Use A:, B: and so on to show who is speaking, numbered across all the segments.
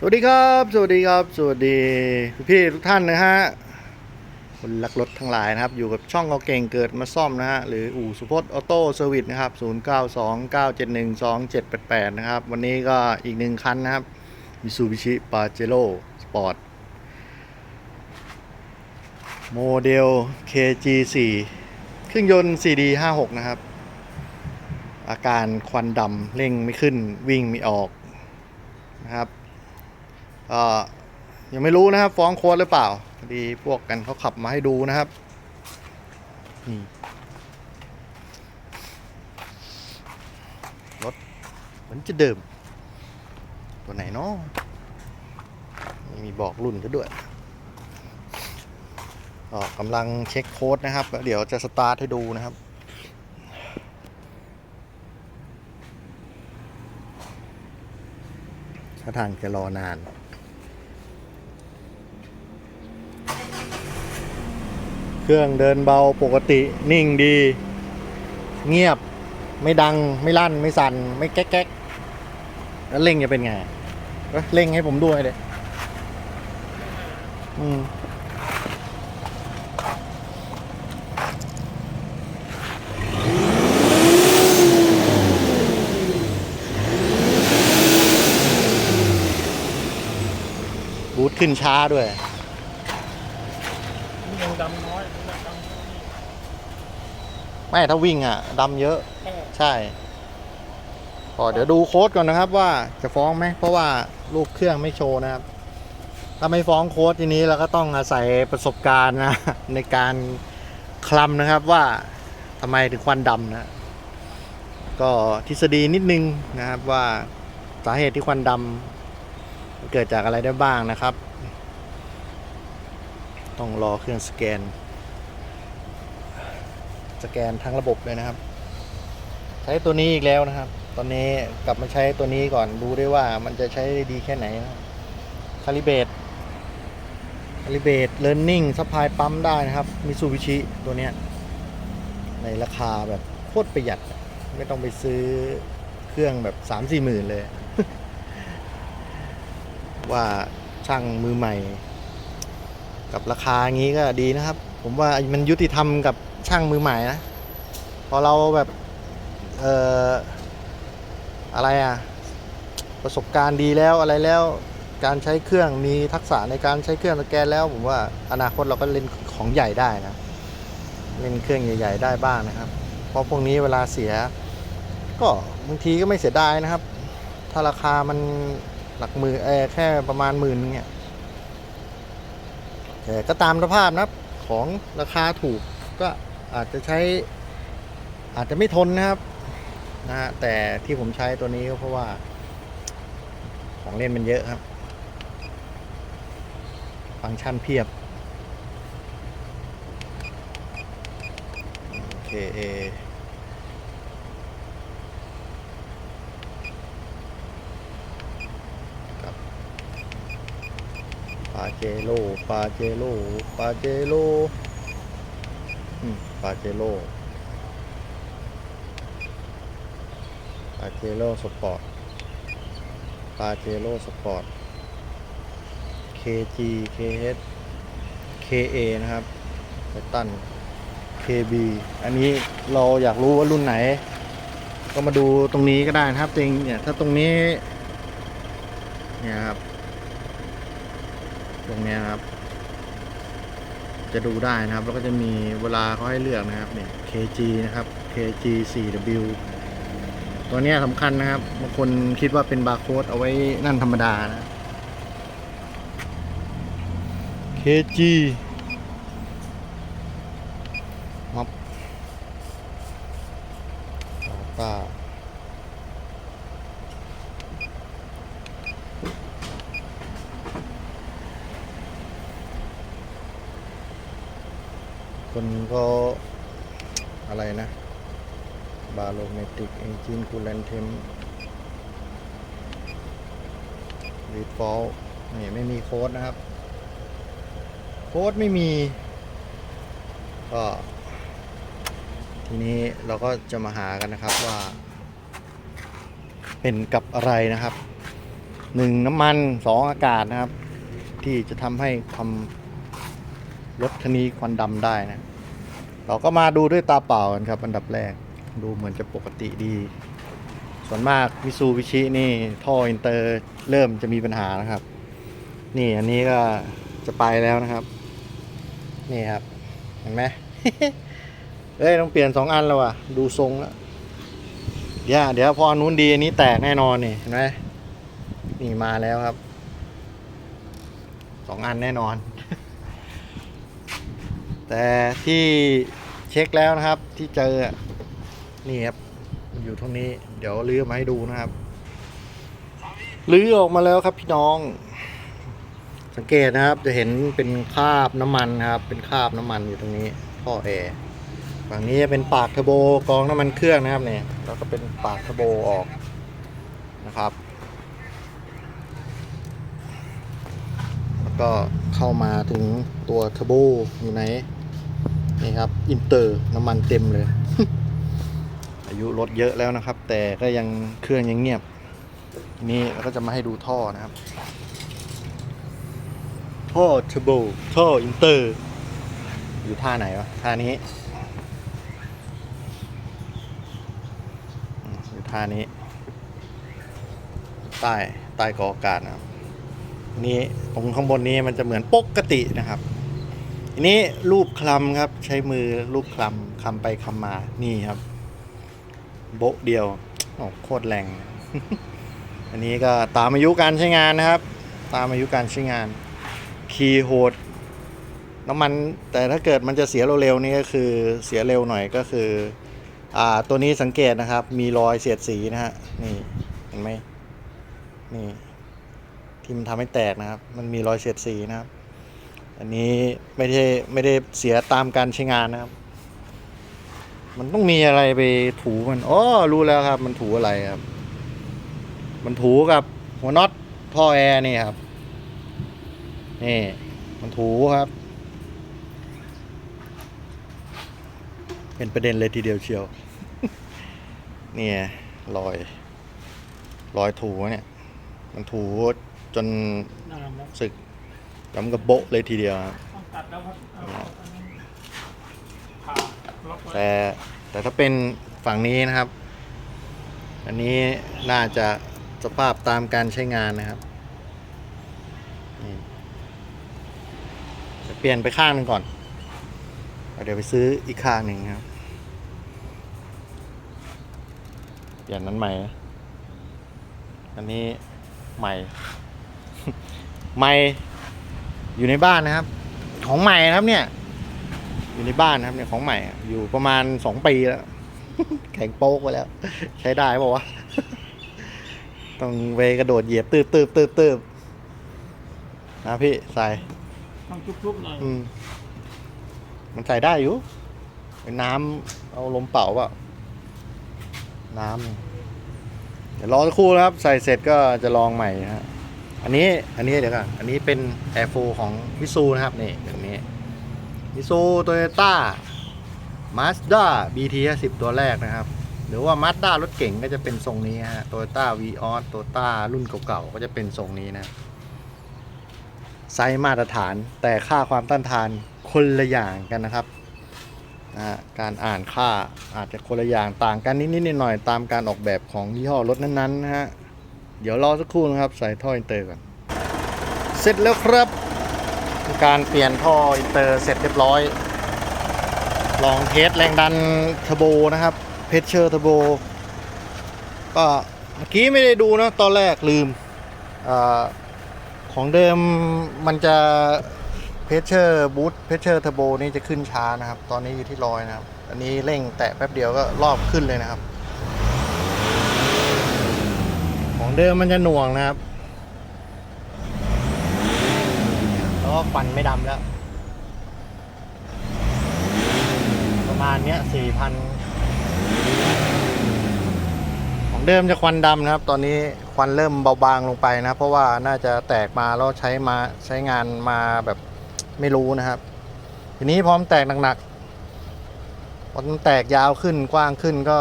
A: สวัสดีครับ สวัสดีครับ สวัสดีพี่ทุกท่านนะฮะคนรักรถทั้งหลายนะครับ อยู่กับช่องเอาเก่งเกิดมาซ่อมนะฮะ หรืออู่สุพจน์ออโต้เซอร์วิสนะครับ 0929712788 นะครับ วันนี้ก็อีกหนึ่งคันนะครับ Mitsubishi Pajero Sport โมเดล KG4 เครื่องยนต์ CD56 นะครับ อาการควันดำเร่งไม่ขึ้นวิ่งไม่ออกนะครับ ก็ยังไม่รู้นะครับ ฟ้องโค้ดหรือเปล่าพอดีพวกกันเขาขับมาให้ดูนะครับนี่รถเหมือนจะเดิม ตัวไหนเนาะไม่มีบอกรุ่นก็ด้วยก็กำลังเช็คโค้ดนะครับแล้วเดี๋ยวจะสตาร์ทให้ดูนะครับถ้าทางจะรอนาน เครื่องเดินเบาปกตินิ่งดี เงียบไม่ดังไม่ลั่นไม่สั่นไม่แก๊กแก๊กแล้วเร่งจะเป็นไงเอ้ยเร่งให้ผมด้วยเลยอืมบูทขึ้นช้าด้วย
B: ยังดำน้อยยังดำน้อย
A: ไม่ถ้าวิ่งอะดำเยอะ
B: แค่
A: ใช่ก็เดี๋ยวดูโค้ดก่อนนะครับว่าจะฟ้องไหมเพราะว่ารูปเครื่องไม่โชว์นะครับ ถ้าไม่ฟ้องโค้ดทีนี้เราก็ต้องอาศัยประสบการณ์นะในการคลำนะครับว่าทำไมถึงควันดำนะก็ทฤษฎีนิดนึงนะครับว่าสาเหตุที่ควันดำเกิดจากอะไรได้บ้างนะครับ ต้องรอเครื่องสแกน สแกนทั้งระบบเลยนะครับ ใช้ตัวนี้อีกแล้วนะครับ ตอนนี้กลับมาใช้ตัวนี้ก่อนดูได้ว่ามันจะใช้ได้ดีแค่ไหนคาลิเบตคาลิเบตเลิร์นนิ่งซัพพลายปั๊มได้นะครับมิซูบิชิตัวเนี้ยในราคาแบบโคตรประหยัด ไม่ต้องไปซื้อเครื่องแบบสามสี่หมื่นเลย ว่าช่างมือใหม่ กับราคางี้ก็ดีนะครับ ผมว่ามันยุติธรรมกับ ช่างมือใหม่นะ พอเราแบบเอ่ออะไรอะประสบการณ์ดีแล้วอะไรแล้วการใช้เครื่องมีทักษะในการใช้เครื่องสแกนแล้ว ผมว่าอนาคตเราก็เล่นของใหญ่ได้นะเล่นเครื่องใหญ่ ๆ ได้บ้างนะครับ เพราะพวกนี้เวลาเสีย ก็บางทีก็ไม่เสียดายนะครับ ถ้าราคามันหลักหมื่นเออแค่ประมาณหมื่นเนี่ยแต่ก็ตามสภาพนะครับของราคาถูกก็ อาจจะใช้อาจจะไม่ทนนะครับนะฮะแต่ที่ผมใช้ตัวนี้ก็เพราะว่า ของเล่นมันเยอะครับ ฟังก์ชันเพียบ KA กับปาเจโร่ปาเจโร่ปาเจโร่ ปาเจโร่ปาเจโร่สปอร์ตปาเจโร่สปอร์ต KG KH KA นะครับไททัน KB อันนี้เราอยากรู้ว่ารุ่นไหน ก็มาดูตรงนี้ก็ได้นะครับจริงเนี่ยถ้าตรงนี้ เนี่ยครับ ตรงเนี้ยครับ จะดูได้นะครับ แล้วก็จะมีเวลาเขาให้เลือกนะครับเนี่ย KG นะครับ KG 4W ตัวนี้สำคัญนะครับบางคนคิดว่าเป็นบาร์โค้ดเอาไว้นั่นธรรมดานะ KG คนก็อะไรนะ บาโลเมติกเอนจินคูลเลนเทมรีฟอลนี่ไม่มีโค้ดนะครับ โค้ดไม่มี ก็ ทีนี้เราก็จะมาหากันนะครับว่า เป็นกับอะไรนะครับหนึ่งน้ำมันสองอากาศนะครับ ที่จะทำให้ทำ รถคันนี้ควันดำได้นะ เราก็มาดูด้วยตาเปล่ากันครับอันดับแรกดูเหมือนจะปกติดี ส่วนมากวิซูวิชินี่ท่ออินเตอร์เริ่มจะมีปัญหานะครับ นี่อันนี้ก็จะไปแล้วนะครับ นี่ครับ เห็นไหมเอ้ยต้องเปลี่ยนสองอันแล้วว่ะดูทรงแล้วเดี๋ยวเดี๋ยวพออันนู้นดีอันนี้แตกแน่นอนนี่เห็นไหมนี่มาแล้วครับสองอันแน่นอน แต่ที่เช็คแล้วนะครับที่เจอนี่ครับมันอยู่ตรงนี้ เดี๋ยวลื้อมาให้ดูนะครับลื้อออกมาแล้วครับพี่น้อง สังเกตนะครับจะเห็นเป็นคราบน้ำมันครับ เป็นคราบน้ำมันอยู่ตรงนี้ท่อแอร์ฝั่งนี้จะเป็นปากเทอร์โบกรองน้ำมันเครื่องนะครับเนี่ยแล้วก็เป็นปากเทอร์โบออกนะครับ แล้วก็เข้ามาถึงตัวเทอร์โบอยู่ไหน นี่ครับ อินเตอร์น้ำมันเต็มเลย อายุรถเยอะแล้วนะครับ แต่ก็ยังเครื่องยังเงียบ นี้เราก็จะมาให้ดูท่อนะครับ ท่อเทอร์โบท่ออินเตอร์ อยู่ท่าไหนวะ ท่านี้อืมอยู่ท่านี้ ใต้ใต้กออากาศนะครับนี่ตรงข้างบนนี้มันจะเหมือนปกตินะครับ อันนี้รูปคลำครับ ใช้มือรูปคลำคลำไปคลำมานี่ครับ โบะเดียวโอ้โคตรแรง อันนี้ก็ตามอายุการใช้งานนะครับ ตามอายุการใช้งาน คีย์โหดน้ำมันแต่ถ้าเกิดมันจะเสียเร็วๆนี่ก็คือเสียเร็วหน่อยก็คืออ่าตัวนี้สังเกตนะครับ มีรอยเสียดสีนะฮะนี่เห็นไหมนี่ที่มันทำให้แตกนะครับ มันมีรอยเสียดสีนะครับ อันนี้ไม่ได้ไม่ได้เสียตามการใช้งานนะครับ มันต้องมีอะไรไปถูมันอ๋อรู้แล้วครับ มันถูอะไรครับ มันถูกับหัวน็อตท่อแอร์นี่ครับ นี่มันถูครับ เป็นประเด็นเลยทีเดียวเชียว เนี่ยรอย รอยถูเนี่ย มันถูจน
B: นานแล้ว
A: สึก แล้วมันก็โบะเลยทีเดียวครับ
B: แต่
A: แต่ถ้าเป็นฝั่งนี้นะครับ อันนี้น่าจะสภาพตามการใช้งานนะครับจะเปลี่ยนไปข้างหนึ่งก่อน เดี๋ยวไปซื้ออีกข้างหนึ่งครับ เปลี่ยนนั้นใหม่ อันนี้ใหม่ ใหม่ อยู่ในบ้านนะครับ ของใหม่นะครับเนี่ย อยู่ในบ้านนะครับเนี่ยของใหม่อะอยู่ประมาณสองปีแล้ว แข็งโป๊กไปแล้ว ใช้ได้ป่าวะต้องเวกระโดดเหยียบตืบตืบตืบตืบนะพี่ใส่
B: ต้องจุกๆหน่อย
A: อืมมันใส่ได้อยู่เป็นน้ำเอาลมเป่าเปล่าน้ำเดี๋ยวรอสักครู่นะครับ ใส่เสร็จก็จะลองใหม่นะฮะ อันนี้อันนี้เดี๋ยวก่อนอันนี้เป็น Air 4ของวิซูนะครับนี่แบบนี้วิซูโตโยต้ามาสด้า BT 50ตัวแรกนะครับ หรือว่ามาสด้ารถเก่งก็จะเป็นทรงนี้ฮะโตโยต้าวีออสโตโยต้ารุ่นเก่าๆ ก็จะเป็นทรงนี้นะ ไซส์มาตรฐานแต่ค่าความต้านทานคนละอย่างกันนะครับนะการอ่านค่าอาจจะคนละอย่างต่างกันนิดๆหน่อยๆตามการออกแบบของยี่ห้อรถนั้นๆนะฮะ เดี๋ยวรอสักครู่นะครับ ใส่ท่ออินเตอร์ก่อนเสร็จแล้วครับ การเปลี่ยนท่ออินเตอร์เสร็จเรียบร้อย ลองเทสแรงดันเทอร์โบนะครับเพชเชอร์เทอร์โบก็เมื่อกี้ไม่ได้ดูนะตอนแรกลืมอของเดิมมันจะเพชเชอร์บูทเพชเชอร์เทอร์โบนี่จะขึ้นช้านะครับ ตอนนี้อยู่ที่ร้อยนะครับ อันนี้เร่งแตะแป๊บเดียวก็รอบขึ้นเลยนะครับ ของเดิมมันจะหน่วงนะครับแล้วก็ควันไม่ดำแล้ว ประมาณเนี้ยสี่พันของเดิมจะควันดำนะครับ ตอนนี้ควันเริ่มเบาบางลงไปนะ เพราะว่าน่าจะแตกมาแล้วใช้มาใช้งานมาแบบไม่รู้นะครับ ทีนี้พร้อมแตกหนักๆพอมันแตกยาวขึ้นกว้างขึ้นก็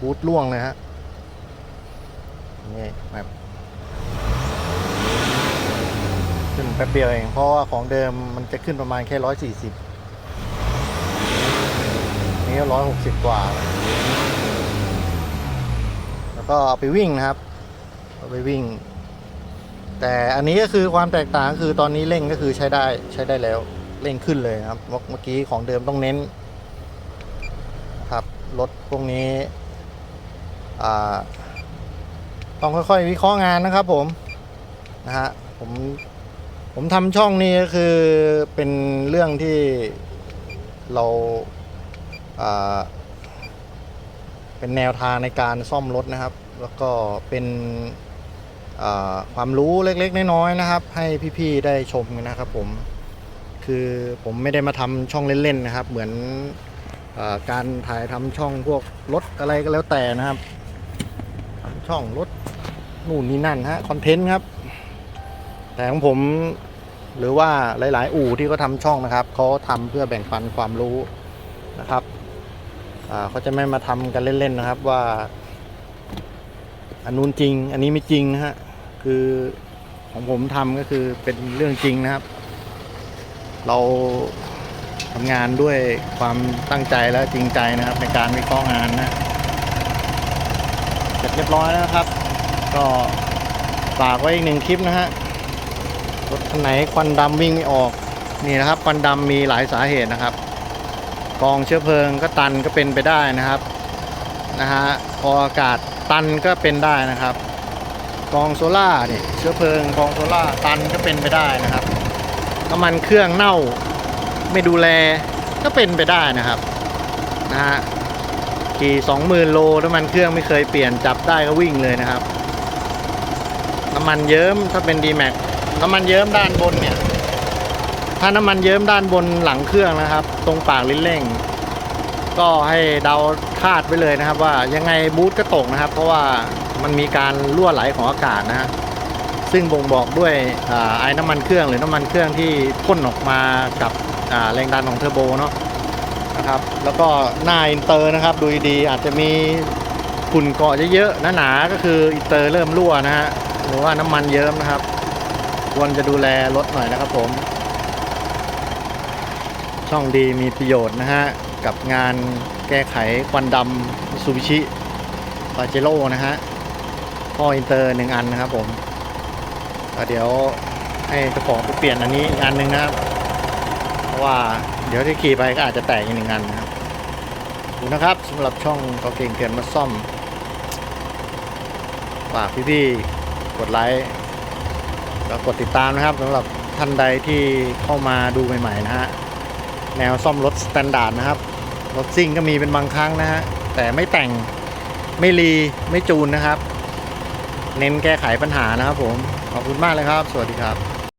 A: บูทล่วงเลยฮะ นี่แบบขึ้นแป๊บเดียวเอง เพราะว่าของเดิมมันจะขึ้นประมาณแค่ร้อยสี่สิบนี้ร้อยหกสิบกว่า แล้วก็เอาไปวิ่งนะครับเอาไปวิ่ง แต่อันนี้ก็คือความแตกต่างคือตอนนี้เร่งก็คือใช้ได้ใช้ได้แล้วเร่งขึ้นเลยครับ เมื่อกี้ของเดิมต้องเน้นครับรถพวกนี้ อ่า ต้องค่อยๆ วิเคราะห์งานนะครับผมนะฮะผมผมทำช่องนี้ก็คือเป็นเรื่องที่เราเป็นแนวทางในการซ่อมรถนะครับ แล้วก็เป็นความรู้เล็กๆน้อยๆนะครับ ให้พี่ๆได้ชมกันนะครับผมคือผมไม่ได้มาทำช่องเล่นๆนะครับ เหมือนอการถ่ายทำช่องพวกรถอะไรก็แล้วแต่นะครับ ช่องรถนู่นนี่นั่นฮะคอนเทนต์ครับ แต่ของผมหรือว่าหลาย ๆ อู่ที่เขาทำช่องนะครับเขาทำเพื่อแบ่งปันความรู้นะครับเขาจะไม่มาทำกันเล่น ๆ นะครับว่า อันนู้นจริง อันนี้ไม่จริงนะฮะคือของผมทำก็คือเป็นเรื่องจริงนะครับ เราทำงานด้วยความตั้งใจและจริงใจนะครับ ในการวิเคราะห์งานนะ เรียบร้อยแล้วนะครับ ก็ฝากไว้อีกหนึ่งคลิปนะฮะรถคันไหนควันดำวิ่งไม่ออกนี่นะครับควันดำมีหลายสาเหตุนะครับกองเชื้อเพลิงก็ตันก็เป็นไปได้นะครับนะฮะพออากาศตันก็เป็นได้นะครับ กองโซล่าเนี่ยเชื้อเพลิงกองโซล่าตันก็เป็นไปได้นะครับน้ำมันเครื่องเน่าไม่ดูแลก็เป็นไปได้นะครับนะฮะ ขี่สองหมื่นโลน้ำมันเครื่องไม่เคยเปลี่ยนจับได้ก็วิ่งเลยนะครับ น้ำมันเยิ้มถ้าเป็น d m a x น้ำมันเยิ้มด้านบนเนี่ย ถ้าน้ำมันเยิ้มด้านบนหลังเครื่องนะครับ ตรงปากลิ้นเร่ง ก็ให้เดาคาดไว้เลยนะครับ ว่ายังไงบูทก็ตกนะครับ เพราะว่ามันมีการรั่วไหลของอากาศนะฮะซึ่งบ่งบอกด้วยไอ้น้ำมันเครื่องหรือน้ำมันเครื่องที่พ่นออกมากับแรงดันของเทอร์โบเนาะ นะครับ แล้วก็หน้าอินเตอร์นะครับ ดูดีอาจจะมีฝุ่นเกาะเยอะๆหนาๆก็คืออินเตอร์เริ่มรั่วนะฮะหรือว่าน้ำมันเยิ้มนะครับ ควรจะดูแลรถหน่อยนะครับผม ช่องดีมีประโยชน์นะฮะ กับงานแก้ไขควันดำซูบิชิปาเจโร่นะฮะท่ออินเตอร์หนึ่งอันนะครับผมเดี๋ยวให้เจ้าของไปเปลี่ยนอันนี้อีกอันหนึ่งนะครับ เพราะว่า เดี๋ยวที่ขี่ไปก็อาจจะแตกอีกหนึ่งอันนะครับขอบคุณนะครับสำหรับช่องก็เก่งเกินมาซ่อมฝากพี่ๆกดไลค์แล้วกดติดตามนะครับสำหรับท่านใดที่เข้ามาดูใหม่ๆนะฮะแนวซ่อมรถสแตนดาร์ดนะครับรถซิ่งก็มีเป็นบางครั้งนะฮะแต่ไม่แต่งไม่รีไม่จูนนะครับ เน้นแก้ไขปัญหานะครับผม ขอบคุณมากเลยครับ สวัสดีครับ